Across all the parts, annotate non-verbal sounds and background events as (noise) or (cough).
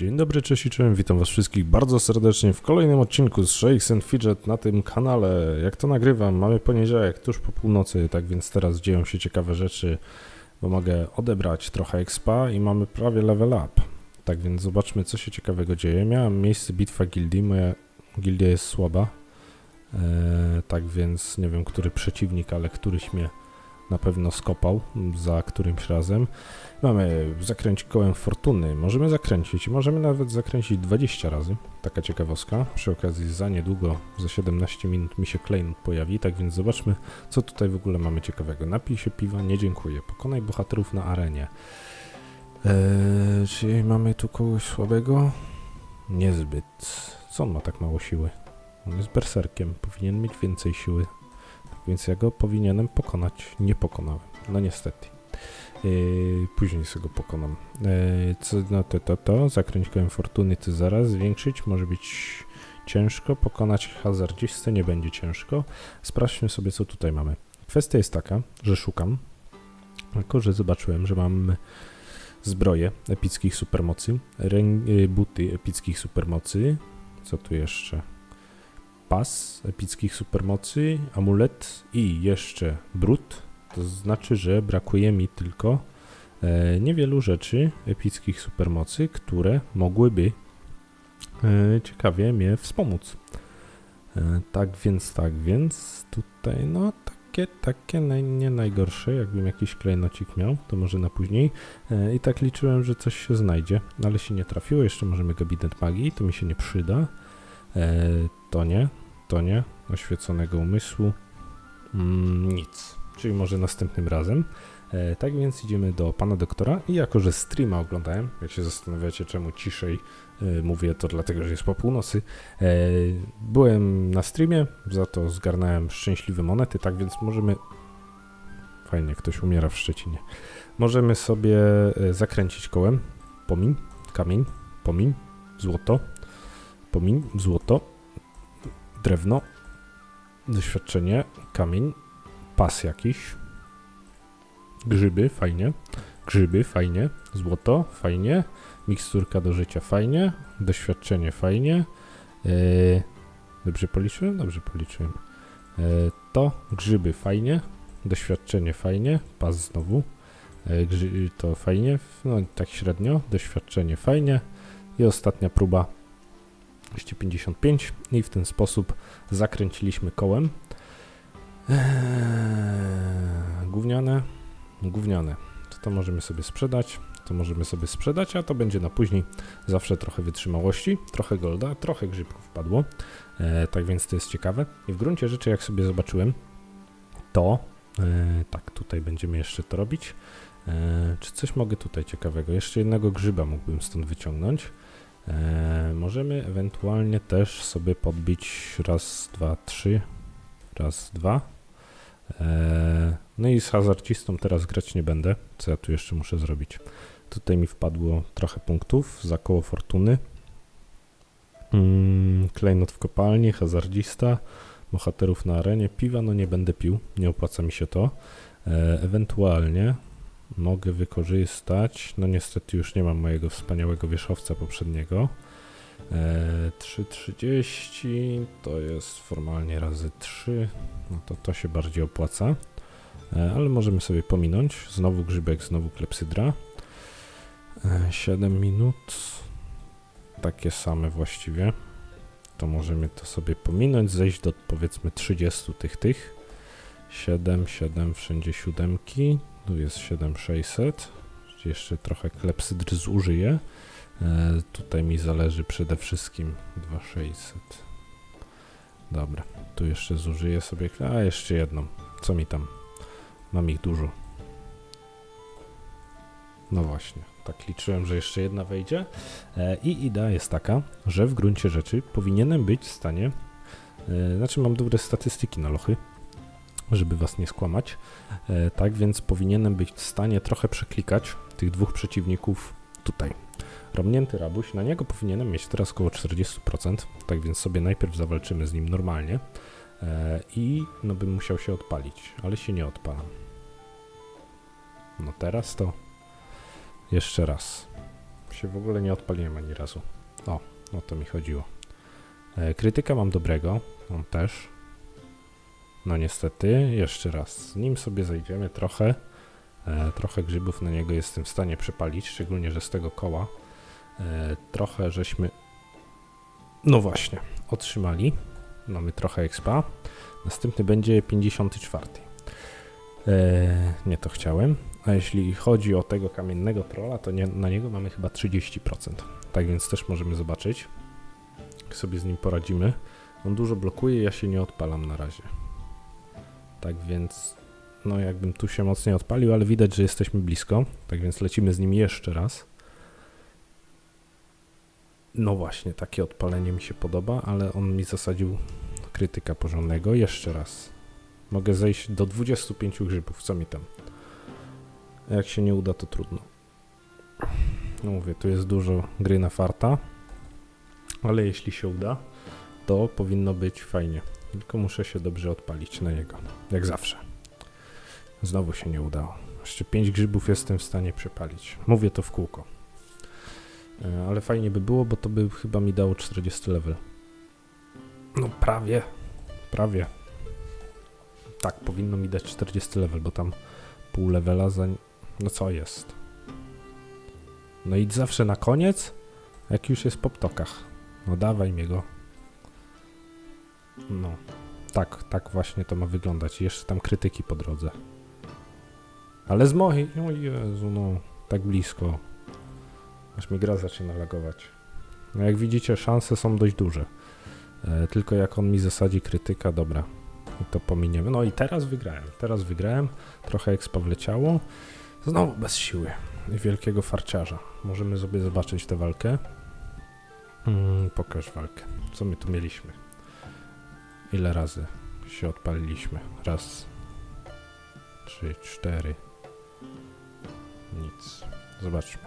Dzień dobry, cześć i czołem, witam was wszystkich bardzo serdecznie w kolejnym odcinku z Shakes and Fidget na tym kanale. Jak to nagrywam, mamy poniedziałek, tuż po północy, tak więc teraz dzieją się ciekawe rzeczy, bo mogę odebrać trochę expa i mamy prawie level up. Tak więc zobaczmy, co się ciekawego dzieje. Miałem miejsce bitwa gildii, moja gildia jest słaba, eee, tak więc nie wiem, który przeciwnik, ale któryś mnie na pewno skopał za którymś razem. Mamy zakręć kołem fortuny. Możemy zakręcić. Możemy nawet zakręcić 20 razy. Taka ciekawostka. Przy okazji za niedługo, za 17 minut mi się klejnot pojawi, tak więc zobaczmy, co tutaj w ogóle mamy ciekawego. Napij się piwa, nie dziękuję. Pokonaj bohaterów na arenie. Eee, czy mamy tu kogoś słabego? Niezbyt. Co on ma tak mało siły? On jest berserkiem, powinien mieć więcej siły. Więc ja go powinienem pokonać. Nie pokonałem. No niestety. Yy, później sobie go pokonam. Yy, co no to, to, to, zakręć kołem fortuny, ty zaraz zwiększyć, może być ciężko, pokonać hazardzistę nie będzie ciężko. Sprawdźmy sobie, co tutaj mamy. Kwestia jest taka, że szukam, tylko że zobaczyłem, że mam zbroje epickich supermocy, yy, buty epickich supermocy, co tu jeszcze? Pas epickich supermocy, amulet i jeszcze brud, to znaczy, że brakuje mi tylko e, niewielu rzeczy epickich supermocy, które mogłyby e, ciekawie mnie wspomóc. E, tak więc, tak więc, tutaj no takie, takie naj, nie najgorsze, jakbym jakiś klejnocik miał, to może na później. E, I tak liczyłem, że coś się znajdzie, ale się nie trafiło. Jeszcze możemy gabinet magii, to mi się nie przyda. E, to nie, to nie. Oświeconego umysłu. Mm, nic czyli może następnym razem. E, tak więc idziemy do pana doktora i jako, że streama oglądałem, jak się zastanawiacie czemu ciszej e, mówię, to dlatego, że jest po północy, e, byłem na streamie, za to zgarnąłem szczęśliwe monety, tak więc możemy... Fajnie, ktoś umiera w Szczecinie. Możemy sobie e, zakręcić kołem. Pomiń, kamień, pomiń, złoto, pomiń, złoto, drewno, doświadczenie, kamień, pas jakiś. Grzyby, fajnie. Grzyby, fajnie. Złoto, fajnie. Miksturka do życia, fajnie. Doświadczenie, fajnie. E, dobrze policzyłem? Dobrze policzyłem. E, to grzyby, fajnie. Doświadczenie, fajnie. Pas znowu. E, to fajnie. No tak średnio. Doświadczenie, fajnie. I ostatnia próba 255 i w ten sposób zakręciliśmy kołem. Eee, gówniane, gówniane. To, to możemy sobie sprzedać, to możemy sobie sprzedać, a to będzie na później zawsze trochę wytrzymałości, trochę golda, trochę grzybków padło. Eee, tak więc to jest ciekawe. I w gruncie rzeczy, jak sobie zobaczyłem, to eee, tak, tutaj będziemy jeszcze to robić. Eee, czy coś mogę tutaj ciekawego? Jeszcze jednego grzyba mógłbym stąd wyciągnąć. Eee, możemy ewentualnie też sobie podbić raz, dwa, trzy, raz, dwa. Eee, no i z hazardzistą teraz grać nie będę. Co ja tu jeszcze muszę zrobić? Tutaj mi wpadło trochę punktów za koło fortuny. Mm, klejnot w kopalni, hazardzista, bohaterów na arenie, piwa no nie będę pił, nie opłaca mi się to. Eee, ewentualnie mogę wykorzystać, no niestety już nie mam mojego wspaniałego wierzchowca poprzedniego. E, 3,30 to jest formalnie razy 3, no to to się bardziej opłaca, e, ale możemy sobie pominąć. Znowu grzybek, znowu klepsydra. E, 7 minut, takie same właściwie. To możemy to sobie pominąć, zejść do powiedzmy 30 tych tych. 7, 7, wszędzie siódemki. Tu jest 7600. Jeszcze trochę klepsydry zużyję. E, tutaj mi zależy przede wszystkim 2600. Dobra, tu jeszcze zużyję sobie, a jeszcze jedną. Co mi tam? Mam ich dużo. No właśnie, tak liczyłem, że jeszcze jedna wejdzie. E, I idea jest taka, że w gruncie rzeczy powinienem być w stanie, e, znaczy mam dobre statystyki na lochy, żeby was nie skłamać, e, tak więc powinienem być w stanie trochę przeklikać tych dwóch przeciwników tutaj. Romnięty rabuś, na niego powinienem mieć teraz około 40%, tak więc sobie najpierw zawalczymy z nim normalnie e, i no bym musiał się odpalić, ale się nie odpalam. No teraz to jeszcze raz. się w ogóle nie odpaliłem ani razu. O, o to mi chodziło. E, krytyka mam dobrego, on też. No niestety, jeszcze raz, nim sobie zajdziemy trochę, e, trochę grzybów na niego jestem w stanie przepalić, szczególnie, że z tego koła e, trochę żeśmy, no właśnie, otrzymali. Mamy trochę expa. Następny będzie 54. E, nie to chciałem. A jeśli chodzi o tego kamiennego trolla, to nie, na niego mamy chyba 30%. Tak więc też możemy zobaczyć, jak sobie z nim poradzimy. On dużo blokuje, ja się nie odpalam na razie. Tak więc, no jakbym tu się mocniej odpalił, ale widać, że jesteśmy blisko. Tak więc lecimy z nim jeszcze raz. No właśnie, takie odpalenie mi się podoba, ale on mi zasadził krytyka porządnego. Jeszcze raz. Mogę zejść do 25 grzybów, co mi tam. Jak się nie uda, to trudno. No mówię, tu jest dużo gry na farta, ale jeśli się uda, to powinno być fajnie. Tylko muszę się dobrze odpalić na niego, jak zawsze. Znowu się nie udało. Jeszcze 5 grzybów jestem w stanie przepalić. Mówię to w kółko. E, Ale fajnie by było, bo to by chyba mi dało 40 level. No prawie, prawie. Tak, powinno mi dać 40 level, bo tam pół levela za... No co jest? No i zawsze na koniec, jak już jest po ptokach. No dawaj mnie go. No, tak, tak właśnie to ma wyglądać. I Jeszcze tam krytyki po drodze. Ale z mojej, o Jezu, no, tak blisko. Aż mi gra zaczyna lagować. No jak widzicie, szanse są dość duże. E, tylko jak on mi zasadzi krytyka, dobra, to pominiemy. No i teraz wygrałem, teraz wygrałem. Trochę expa wleciało. Znowu bez siły i wielkiego farciarza. Możemy sobie zobaczyć tę walkę. Mm, pokaż walkę. Co my tu mieliśmy? Ile razy się odpaliliśmy? Raz, trzy, cztery. Nic. Zobaczmy.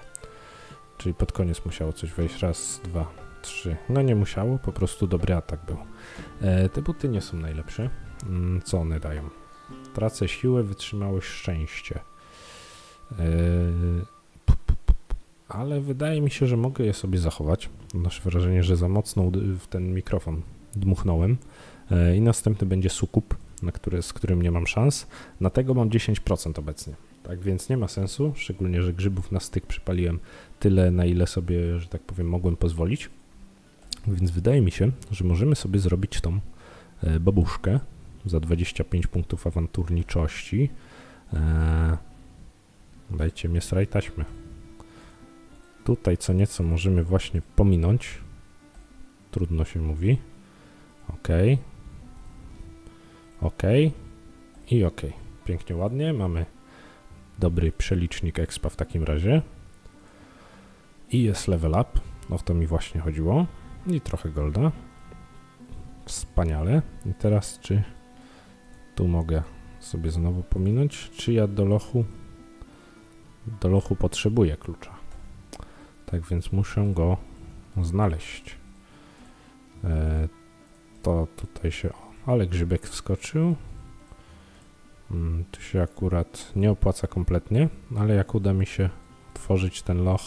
Czyli pod koniec musiało coś wejść. Raz, dwa, trzy. No nie musiało, po prostu dobry atak był. E, te buty nie są najlepsze. Mm, co one dają? Tracę siłę, wytrzymałość, szczęście. E, p- p- p- ale wydaje mi się, że mogę je sobie zachować. Masz wrażenie, że za mocno w ten mikrofon dmuchnąłem. E, I następny będzie sukup, na który, z którym nie mam szans. Na tego mam 10% obecnie. Tak więc nie ma sensu, szczególnie, że grzybów na styk przypaliłem tyle, na ile sobie, że tak powiem, mogłem pozwolić. Więc wydaje mi się, że możemy sobie zrobić tą e, babuszkę za 25 punktów awanturniczości. E, dajcie mnie straj taśmy. Tutaj co nieco możemy właśnie pominąć. Trudno się mówi. Ok. Ok. I ok. Pięknie, ładnie. Mamy dobry przelicznik expa w takim razie. I jest level up. O to mi właśnie chodziło. I trochę golda. Wspaniale. I teraz czy tu mogę sobie znowu pominąć, czy ja do lochu do lochu potrzebuję klucza. Tak więc muszę go znaleźć. E, to tutaj się... Ale grzybek wskoczył. Mm, tu się akurat nie opłaca kompletnie, ale jak uda mi się tworzyć ten loch,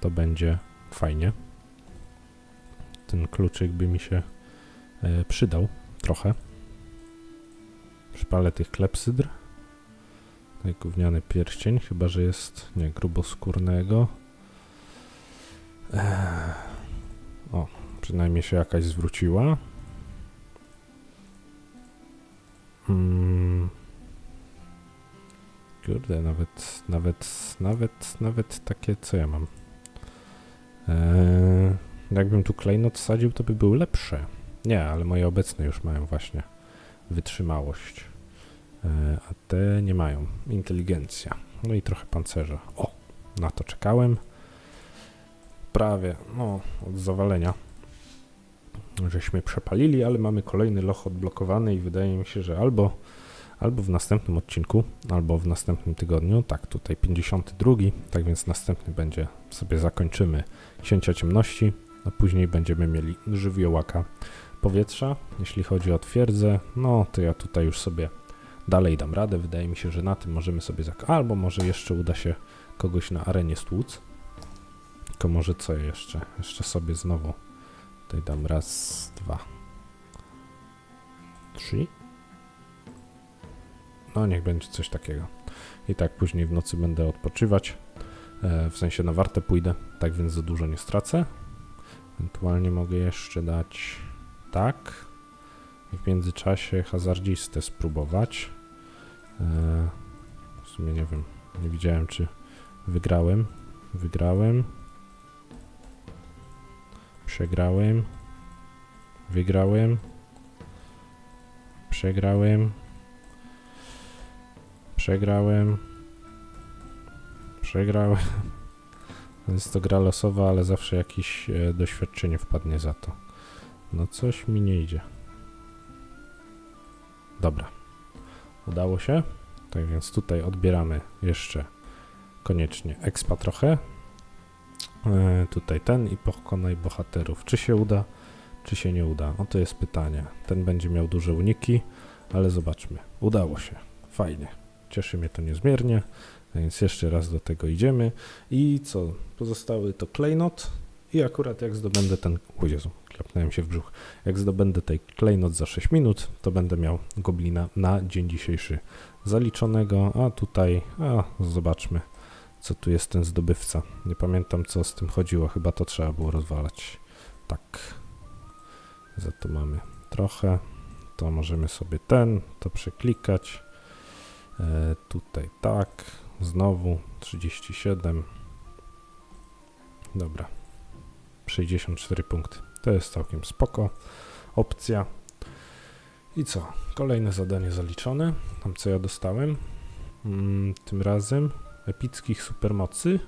to będzie fajnie. Ten kluczyk by mi się e, przydał trochę. Przypalę tych klepsydr. Tutaj gówniany pierścień, chyba że jest, nie, gruboskórnego. Eee, o, przynajmniej się jakaś zwróciła. Mm. Kurde, nawet, nawet, nawet, nawet takie, co ja mam? Eee, jakbym tu klejnot sadził, to by były lepsze. Nie, ale moje obecne już mają właśnie wytrzymałość. E, a te nie mają. Inteligencja. No i trochę pancerza. O, na to czekałem. Prawie, no, od zawalenia. Żeśmy przepalili, ale mamy kolejny loch odblokowany i wydaje mi się, że albo, albo w następnym odcinku, albo w następnym tygodniu. Tak, tutaj 52, tak więc następny będzie, sobie zakończymy Księcia Ciemności, a później będziemy mieli żywiołaka powietrza. Jeśli chodzi o twierdzę, no to ja tutaj już sobie dalej dam radę. Wydaje mi się, że na tym możemy sobie zak... Albo może jeszcze uda się kogoś na arenie stłuc. tylko może co jeszcze? Jeszcze sobie znowu tutaj dam raz, dwa, trzy. No niech będzie coś takiego. I tak później w nocy będę odpoczywać. E, w sensie na wartę pójdę, tak więc za dużo nie stracę. Ewentualnie mogę jeszcze dać tak. I w międzyczasie hazardzistę spróbować. E, w sumie nie wiem, nie widziałem czy wygrałem. Wygrałem. Przegrałem. Wygrałem. Przegrałem. Przegrałem. Przegrałem. (laughs) Jest to gra losowa, ale zawsze jakieś e, doświadczenie wpadnie za to. No coś mi nie idzie. Dobra. Udało się. Tak więc tutaj odbieramy jeszcze koniecznie expa trochę. E, tutaj ten i pokonaj bohaterów. Czy się uda, czy się nie uda? No to jest pytanie. Ten będzie miał duże uniki, ale zobaczmy. Udało się. Fajnie. Cieszy mnie to niezmiernie. Więc jeszcze raz do tego idziemy. I co? Pozostały to klejnot. I akurat jak zdobędę ten... O Jezu, się w brzuch. Jak zdobędę tej klejnot za 6 minut, to będę miał goblina na dzień dzisiejszy zaliczonego. A tutaj... A, zobaczmy co tu jest ten zdobywca. Nie pamiętam co z tym chodziło, chyba to trzeba było rozwalać. Tak. Za to mamy trochę. To możemy sobie ten, to przeklikać. E, tutaj tak. Znowu 37. Dobra. 64 punkty. To jest całkiem spoko. Opcja. I co? Kolejne zadanie zaliczone. Tam co ja dostałem. Mm, tym razem epickich supermocy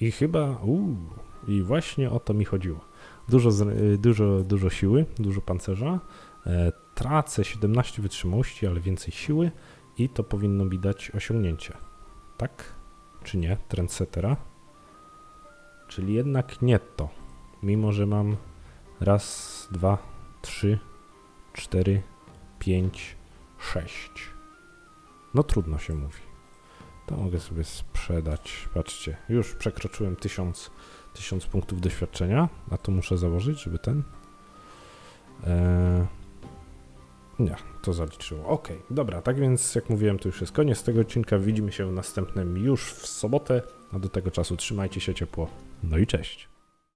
i chyba uu, i właśnie o to mi chodziło. Dużo, dużo, dużo siły, dużo pancerza. E, tracę 17 wytrzymałości, ale więcej siły i to powinno mi dać osiągnięcie. Tak? Czy nie? Trendsettera? Czyli jednak nie to. Mimo, że mam raz, dwa, trzy, cztery, pięć, sześć. No trudno się mówi. To mogę sobie sprzedać. Patrzcie, już przekroczyłem 1000, 1000 punktów doświadczenia. A to muszę założyć, żeby ten. Eee, nie, to zaliczyło. Ok, dobra, tak więc jak mówiłem, to już jest koniec tego odcinka. Widzimy się w następnym już w sobotę. A do tego czasu trzymajcie się ciepło. No i cześć.